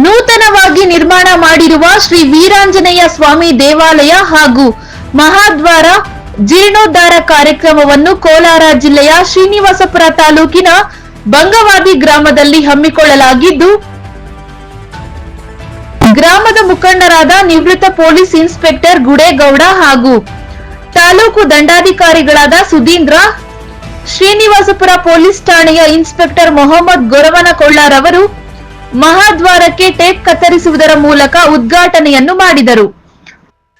ನೂತನವಾಗಿ ನಿರ್ಮಾಣ ಮಾಡಿರುವ ಶ್ರೀ ವೀರಾಂಜನೇಯ ಸ್ವಾಮಿ ದೇವಾಲಯ ಹಾಗೂ ಮಹಾದ್ವಾರ ಜೀರ್ಣೋದ್ಧಾರ ಕಾರ್ಯಕ್ರಮವನ್ನು ಕೋಲಾರ ಜಿಲ್ಲೆಯ ಶ್ರೀನಿವಾಸಪುರ ತಾಲೂಕಿನ ಬಂಗವಾದಿ ಗ್ರಾಮದಲ್ಲಿ ಹಮ್ಮಿಕೊಳ್ಳಲಾಗಿದ್ದು, ಗ್ರಾಮದ ಮುಖಂಡರಾದ ನಿವೃತ್ತ ಪೊಲೀಸ್ ಇನ್ಸ್ಪೆಕ್ಟರ್ ಗುಡೇಗೌಡ ಹಾಗೂ ತಾಲೂಕು ದಂಡಾಧಿಕಾರಿಗಳಾದ ಸುಧೀಂದ್ರ, ಶ್ರೀನಿವಾಸಪುರ ಪೊಲೀಸ್ ಠಾಣೆಯ ಇನ್ಸ್ಪೆಕ್ಟರ್ ಮೊಹಮ್ಮದ್ ಗೊರವನಕೊಳ್ಳಾರ್ ಅವರು ಮಹಾದ್ವಾರಕ್ಕೆ ಟೇಪ್ ಕತ್ತರಿಸುವುದರ ಮೂಲಕ ಉದ್ಘಾಟನೆಯನ್ನು ಮಾಡಿದರು.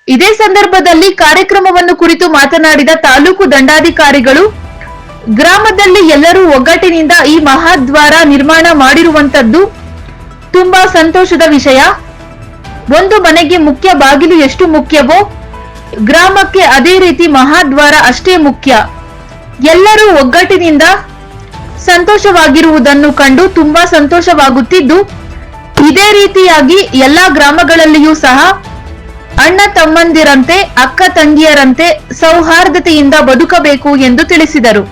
ಇದೇ ಸಂದರ್ಭದಲ್ಲಿ ಕಾರ್ಯಕ್ರಮವನ್ನು ಕುರಿತು ಮಾತನಾಡಿದ ತಾಲೂಕು ದಂಡಾಧಿಕಾರಿಗಳು, ಗ್ರಾಮದಲ್ಲಿ ಎಲ್ಲರೂ ಒಗ್ಗಟ್ಟಿನಿಂದ ಈ ಮಹಾದ್ವಾರ ನಿರ್ಮಾಣ ಮಾಡಿರುವಂತದ್ದು ತುಂಬಾ ಸಂತೋಷದ ವಿಷಯ. ಒಂದು ಮನೆಗೆ ಮುಖ್ಯ ಬಾಗಿಲು ಎಷ್ಟು ಮುಖ್ಯವೋ, ಗ್ರಾಮಕ್ಕೆ ಅದೇ ರೀತಿ ಮಹಾದ್ವಾರ ಅಷ್ಟೇ ಮುಖ್ಯ. ಎಲ್ಲರೂ ಒಗ್ಗಟ್ಟಿನಿಂದ ಸಂತೋಷವಾಗಿರುವುದನ್ನು ಕಂಡು ತುಂಬಾ ಸಂತೋಷವಾಗುತ್ತಿದ್ದು, ಇದೇ ರೀತಿಯಾಗಿ ಎಲ್ಲಾ ಗ್ರಾಮಗಳಲ್ಲಿಯೂ ಸಹ ಅಣ್ಣ ತಮ್ಮಂದಿರಂತೆ, ಅಕ್ಕ ತಂಗಿಯರಂತೆ ಸೌಹಾರ್ದತೆಯಿಂದ ಬದುಕಬೇಕು ಎಂದು ತಿಳಿಸಿದರು.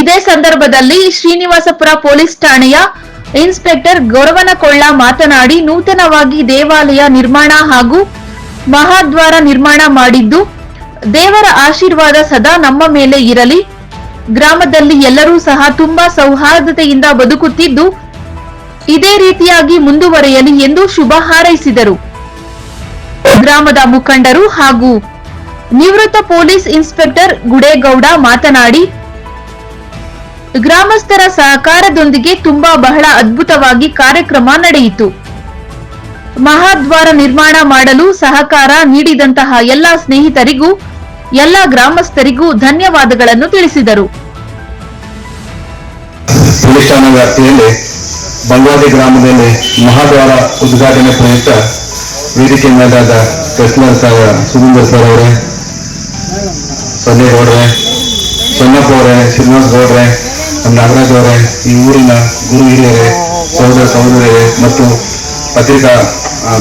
ಇದೇ ಸಂದರ್ಭದಲ್ಲಿ ಶ್ರೀನಿವಾಸಪುರ ಪೊಲೀಸ್ ಠಾಣೆಯ ಇನ್ಸ್ಪೆಕ್ಟರ್ ಗೌರವನಕೊಳ್ಳ ಮಾತನಾಡಿ, ನೂತನವಾಗಿ ದೇವಾಲಯ ನಿರ್ಮಾಣ ಹಾಗೂ ಮಹಾದ್ವಾರ ನಿರ್ಮಾಣ ಮಾಡಿದ್ದು ದೇವರ ಆಶೀರ್ವಾದ ಸದಾ ನಮ್ಮ ಮೇಲೆ ಇರಲಿ. ಗ್ರಾಮದಲ್ಲಿ ಎಲ್ಲರೂ ಸಹ ತುಂಬಾ ಸೌಹಾರ್ದತೆಯಿಂದ ಬದುಕುತ್ತಿದ್ದು, ಇದೇ ರೀತಿಯಾಗಿ ಮುಂದುವರೆಯಲಿ ಎಂದು ಶುಭ ಹಾರೈಸಿದರು. ಗ್ರಾಮದ ಮುಖಂಡರು ಹಾಗೂ ನಿವೃತ್ತ ಪೊಲೀಸ್ ಇನ್ಸ್ಪೆಕ್ಟರ್ ಗುಡೇಗೌಡ ಮಾತನಾಡಿ, ಗ್ರಾಮಸ್ಥರ ಸಹಕಾರದೊಂದಿಗೆ ತುಂಬಾ ಬಹಳ ಅದ್ಭುತವಾಗಿ ಕಾರ್ಯಕ್ರಮ ನಡೆಯಿತು. ಮಹಾದ್ವಾರ ನಿರ್ಮಾಣ ಮಾಡಲು ಸಹಕಾರ ನೀಡಿದಂತಹ ಎಲ್ಲ ಸ್ನೇಹಿತರಿಗೂ ಎಲ್ಲಾ ಗ್ರಾಮಸ್ಥರಿಗೂ ಧನ್ಯವಾದಗಳನ್ನು ತಿಳಿಸಿದರು. ಪೊಲೀಸ್ ವ್ಯಾಪ್ತಿಯಲ್ಲಿ ಬಂಗ್ವಾದಿ ಗ್ರಾಮದಲ್ಲಿ ಮಹಾದ್ವಾರ ಉದ್ಘಾಟನೆ ಪ್ರಯುಕ್ತ ವೇದಿಕೆ ಮೇಲಾದ ಕೃಷ್ಣರ್ ಸರ್ ಸುಧೀಂದರ್ ಸರ್ ಅವರೇ ಸೊನ್ನೇಗೌಡ್ರೆ ಸೊನ್ನಪ್ಪ ಅವರೇ, ಶ್ರೀನಿವಾಸ್ ಗೌಡ್ರೆ, ನಾಗರಾಜ್ ಅವರೇ, ಈ ಊರಿನ ಗುರು ಹಿರಿಯರೇ, ಸಹೋದರ ಸಹೋದರಿಯರೇ ಮತ್ತು ಪತ್ರಿಕಾ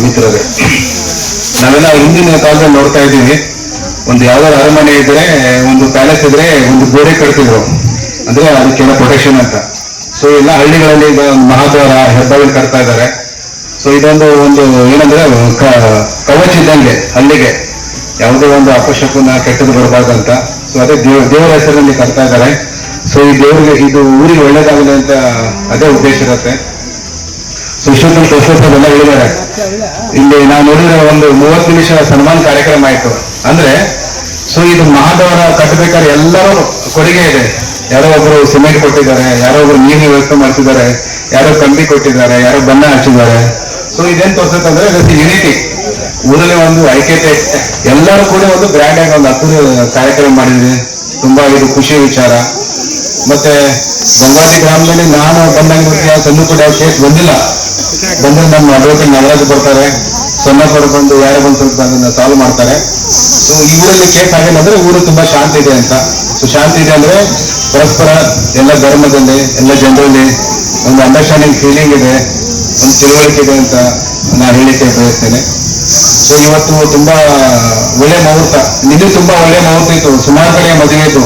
ಮಿತ್ರರೇ. ನಾವೆಲ್ಲ ಹಿಂದಿನ ಕಾಲದಲ್ಲಿ ನೋಡ್ತಾ ಇದ್ದೀವಿ. ಒಂದು ಯಾವ್ದಾದ್ರು ಅರಮನೆ ಇದ್ರೆ, ಒಂದು ಪ್ಯಾಲೇಸ್ ಇದ್ರೆ ಒಂದು ಗೋಡೆ ಕಟ್ತಿದ್ರು. ಅಂದ್ರೆ ಅದಕ್ಕೆಲ್ಲ ಪ್ರೊಟೆಕ್ಷನ್ ಅಂತ. ಸೊ ಎಲ್ಲ ಹಳ್ಳಿಗಳಲ್ಲಿ ಈಗ ಮಹಾದ್ವಾರ, ಹೆಬ್ಬಾಗಿಲು ಕಟ್ತಾ ಇದ್ದಾರೆ. ಸೊ ಇದೊಂದು ಒಂದು ಏನಂದ್ರೆ ಕವಚ ಇದ್ದಂಗೆ ಹಳ್ಳಿಗೆ. ಯಾವುದೇ ಒಂದು ಅಪಶಕುನ ಕೆಟ್ಟದ್ದು ಅಂತ ಸೊ ಅದೇ ದೇವ, ದೇವರ ಹೆಸರಲ್ಲಿ ಕಟ್ತಾ ಇದ್ದಾರೆ. ಸೊ ಈ ದೇವರಿಗೆ, ಇದು ಊರಿಗೆ ಒಳ್ಳೇದಾಗಲಿ ಅಂತ ಅದೇ ಉದ್ದೇಶ ಇರುತ್ತೆ. ಇಷ್ಟೊಂದು ಪ್ರೊಫೆಸರ್ ಎಲ್ಲ ಹೇಳಿದ್ದಾರೆ. ಇಲ್ಲಿ ನಾವು ನೋಡಿದ್ರೆ ಒಂದು ಮೂವತ್ತು ನಿಮಿಷ ಸನ್ಮಾನ ಕಾರ್ಯಕ್ರಮ ಆಯ್ತು. ಅಂದ್ರೆ ಸೊ ಇದು ಮಹಾದವರ ಕಟ್ಟಬೇಕಾದ್ರೆ ಎಲ್ಲರೂ ಕೊಡುಗೆ ಇದೆ. ಯಾರೋ ಒಬ್ರು ಸಿಮೆಂಟ್ ಕೊಟ್ಟಿದ್ದಾರೆ, ಯಾರೋ ಒಬ್ರು ನೀರಿನ ವ್ಯವಸ್ಥೆ ಮಾಡ್ತಿದ್ದಾರೆ ಯಾರೋ ಕಂಬಿ ಕೊಟ್ಟಿದ್ದಾರೆ, ಯಾರೋ ಬಣ್ಣ ಹಚ್ಚಿದ್ದಾರೆ. ಸೊ ಇದೇನ್ ತೋರಿಸುತ್ತಂದ್ರೆ ಯುನಿಟಿ ಊರಲ್ಲಿ ಒಂದು ಐಕ್ಯತೆ. ಎಲ್ಲರೂ ಕೂಡ ಒಂದು ಗ್ರ್ಯಾಂಡ್ ಆಗಿ ಒಂದು ಹತ್ತು ಕಾರ್ಯಕ್ರಮ ಮಾಡಿದ್ವಿ. ತುಂಬಾ ಇದು ಖುಷಿ ವಿಚಾರ. ಮತ್ತೆ ಗಂಗಾವತಿ ಗ್ರಾಮದಲ್ಲಿ ನಾನು ಬಂದಾಗ ಕೂಡ ಕೇಸ್ ಬಂದಿಲ್ಲ. ಬಂದ್ರೆ ನಮ್ಮ ಅಡ್ವೊಕೇಟ್ ನಗರಾಜ್ ಬರ್ತಾರೆ. ಸಣ್ಣಪ್ಪರು ಬಂದು, ಯಾರು ಬಂದು ಸ್ವಲ್ಪ ಅದನ್ನ ಸಾಲ್ವ್ ಮಾಡ್ತಾರೆ. ಸೊ ಈ ಊರಲ್ಲಿ ಕೇಸ್ ಆಗಿಲ್ಲಂದ್ರೆ ಊರು ತುಂಬಾ ಶಾಂತಿ ಇದೆ ಅಂತ. ಸೊ ಶಾಂತಿ ಇದೆ ಅಂದ್ರೆ ಪರಸ್ಪರ ಎಲ್ಲ ಧರ್ಮದಲ್ಲಿ, ಎಲ್ಲ ಜನರಲ್ಲಿ ಒಂದು ಅಂಡರ್ಸ್ಟ್ಯಾಂಡಿಂಗ್ ಫೀಲಿಂಗ್ ಇದೆ, ಒಂದು ತಿಳುವಳಿಕೆ ಇದೆ ಅಂತ ನಾನು ಹೇಳಿಕೆ ಬಯಸ್ತೇನೆ. ಸೊ ಇವತ್ತು ತುಂಬಾ ಒಳ್ಳೆ ಮುಹೂರ್ತ. ನಿನ್ನೆ ತುಂಬಾ ಒಳ್ಳೆ ಮುಹೂರ್ತ ಇತ್ತು. ಸುಮಾರು ಕಡೆ ಮದುವೆ ಇತ್ತು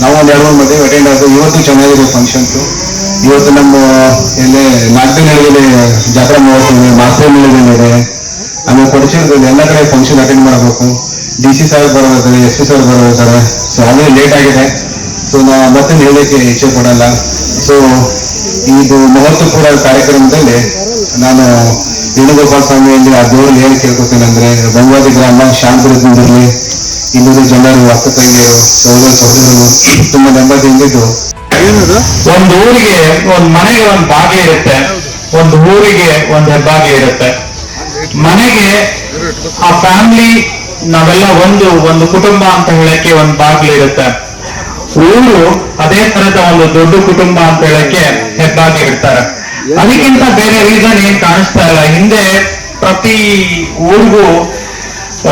ನಾವು ಒಂದ್ ಎರಡು ಮದುವೆ ಅಟೆಂಡ್ ಆದ್ರು ಇವತ್ತು ಚೆನ್ನಾಗಿದೆ ಫಂಕ್ಷನ್ಸ್ ಇವತ್ತು ನಮ್ಮ ಇಲ್ಲಿ ದಿನಗಳಲ್ಲಿ ಜಾತ್ರಾ ಜಾತ್ರೆ ಇದೆ ಮೇಳದಲ್ಲಿ ಇದೆ ಆಮೇಲೆ ಕೊಡಚಿರದಲ್ಲಿ ಎಲ್ಲ ಕಡೆ ಫಂಕ್ಷನ್ ಅಟೆಂಡ್ ಮಾಡಬೇಕು. ಡಿ ಸಿ ಸಾಹೇಬ್ ಬರೋದಾರೆ ಎಸ್ ಪಿ ಸಾಹೇಬ್ ಬರೋದಾರೆ ಸೊ ಆಮೇಲೆ ಲೇಟ್ ಆಗಿದೆ. ಸೊ ನಾ ಮತ್ತೆ ಹೇಳಲಿಕ್ಕೆ ಇಚ್ಛೆ ಕೊಡಲ್ಲ ಸೊ ಇದು ಮಹತ್ವಪೂರ್ಣ ಕಾರ್ಯಕ್ರಮದಲ್ಲಿ ನಾನು ವೇಣುಗೋಪಾಲ ಸ್ವಾಮಿಯಲ್ಲಿ ಆ ದೇವರಲ್ಲಿ ಹೇಳಿ ಕೇಳ್ಕೊತೇನೆ ಅಂದ್ರೆ ಬಂಗಾದಿ ಗ್ರಾಮ ಶಾಂತರದಿಂದಿರಲಿ ಇಲ್ಲಿ ಜನರು ಅಕ್ಕ ತಂಗಿಯರು ಸಹೋದರ ಸಹೋದರರು ತುಂಬಾ ನೆಮ್ಮದಿಯಿಂದಿದ್ದು. ಒಂದು ಊರಿಗೆ ಒಂದು ಮನೆಗೆ ಒಂದು ಬಾಗಿಲು ಇರುತ್ತೆ. ಒಂದು ಊರಿಗೆ ಒಂದು ಹೆಬ್ಬಾಗಿಲು ಇರುತ್ತೆ. ಮನೆಗೆ ಆ ಫ್ಯಾಮಿಲಿ ನಾವೆಲ್ಲ ಒಂದು ಒಂದು ಕುಟುಂಬ ಅಂತ ಹೇಳಕ್ಕೆ ಒಂದು ಬಾಗಿಲು ಇರುತ್ತೆ. ಊರು ಅದೇ ತರದ ಒಂದು ದೊಡ್ಡ ಕುಟುಂಬ ಅಂತ ಹೇಳಕ್ಕೆ ಹೆಬ್ಬಾಗಿ ಇರ್ತಾರೆ ಅದಕ್ಕಿಂತ ಬೇರೆ ರೀಸನ್ ಏನ್ ಕಾಣಿಸ್ತಾ ಇಲ್ಲ. ಹಿಂದೆ ಪ್ರತಿ ಊರಿಗೂ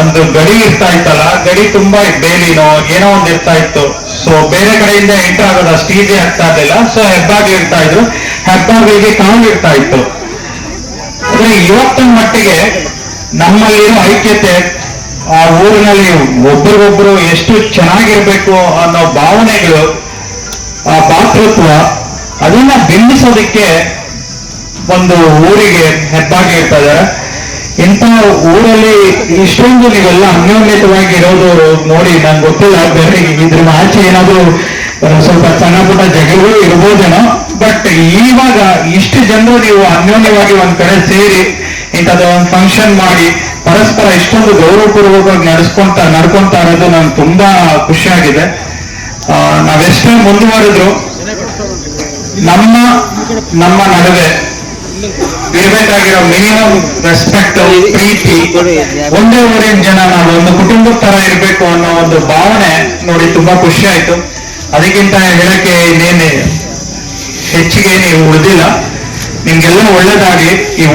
ಒಂದು ಗಡಿ ಇರ್ತಾ ಇತ್ತಲ್ಲ, ಗಡಿ ತುಂಬಾ ಬೇಲಿನೋ ಏನೋ ಒಂದ್ ಇರ್ತಾ ಇತ್ತು. ಸೊ ಬೇರೆ ಕಡೆಯಿಂದ ಎಂಟರ್ ಆಗೋದು ಅಷ್ಟು ಈಸಿ ಆಗ್ತಾ ಇರ್ಲಿಲ್ಲ. ಸೊ ಹೆಬ್ಬಾಗ್ಲು ಇರ್ತಾ ಇದ್ರು. ಹೆಬ್ಬಾಗಿ ಕಾವಲು ಇರ್ತಾ ಇತ್ತು. ಆದ್ರೆ ಇವತ್ತಿನ ಮಟ್ಟಿಗೆ ನಮ್ಮಲ್ಲಿರೋ ಐಕ್ಯತೆ ಆ ಊರಿನಲ್ಲಿ ಒಬ್ರಿಗೊಬ್ರು ಎಷ್ಟು ಚೆನ್ನಾಗಿರ್ಬೇಕು ಅನ್ನೋ ಭಾವನೆಗಳು, ಆ ಭಾತೃತ್ವ ಅದನ್ನ ಬಿಂಬಿಸೋದಕ್ಕೆ ಒಂದು ಊರಿಗೆ ಹೆಬ್ಬಾಗಿ ಇರ್ತಾ ಇದಾರೆ ಇಂಥ ಊರಲ್ಲಿ ಇಷ್ಟೊಂದು ನೀವೆಲ್ಲ ಅನ್ಯೋನ್ಯತವಾಗಿ ಇರೋದು ನೋಡಿ ನಂಗೆ ಗೊತ್ತಿಲ್ಲ. ಬೇರೆ ಇದ್ರ ಆಚೆ ಏನಾದ್ರು, ಸ್ವಲ್ಪ ಸಣ್ಣ ಪುಟ್ಟ ಜಗಳಗಳು ಇರ್ಬೋದೇನೋ. ಬಟ್ ಇವಾಗ ಇಷ್ಟು ಜನರು ನೀವು ಅನ್ಯೋನ್ಯವಾಗಿ ಒಂದ್ ಕಡೆ ಸೇರಿ ಇಂಥದ್ದು ಒಂದು ಫಂಕ್ಷನ್ ಮಾಡಿ ಪರಸ್ಪರ ಇಷ್ಟೊಂದು ಗೌರವಪೂರ್ವಕವಾಗಿ ನಡೆಸ್ಕೊಂತ ನಡ್ಕೊಂತ ಇರೋದು ನಂಗೆ ತುಂಬಾ ಖುಷಿಯಾಗಿದೆ. ಆ, ನಾವೆಷ್ಟೇ ಮುಂದುವರೆದ್ರು ನಮ್ಮ ನಮ್ಮ ನಡುವೆ ಇರಬೇಕಾಗಿರೋ ಮಿನಿಮಮ್ ರೆಸ್ಪೆಕ್ಟ್ ಪ್ರೀತಿ ಒಂದೇ ಊರಿನ ಜನ ನಾವು ಒಂದು ಕುಟುಂಬದ ತರ ಇರಬೇಕು ಅನ್ನೋ ಒಂದು ಭಾವನೆ ನೋಡಿ ತುಂಬಾ ಖುಷಿ ಆಯ್ತು. ಅದಕ್ಕಿಂತ ಹೇಳಕ್ಕೆ ಇನ್ನೇನು ಹೆಚ್ಚಿಗೆ ನೀವು ಉಳಿದಿಲ್ಲ. ನಿಮ್ಗೆಲ್ಲ ಒಳ್ಳೇದಾಗ್ಲಿ. ಈ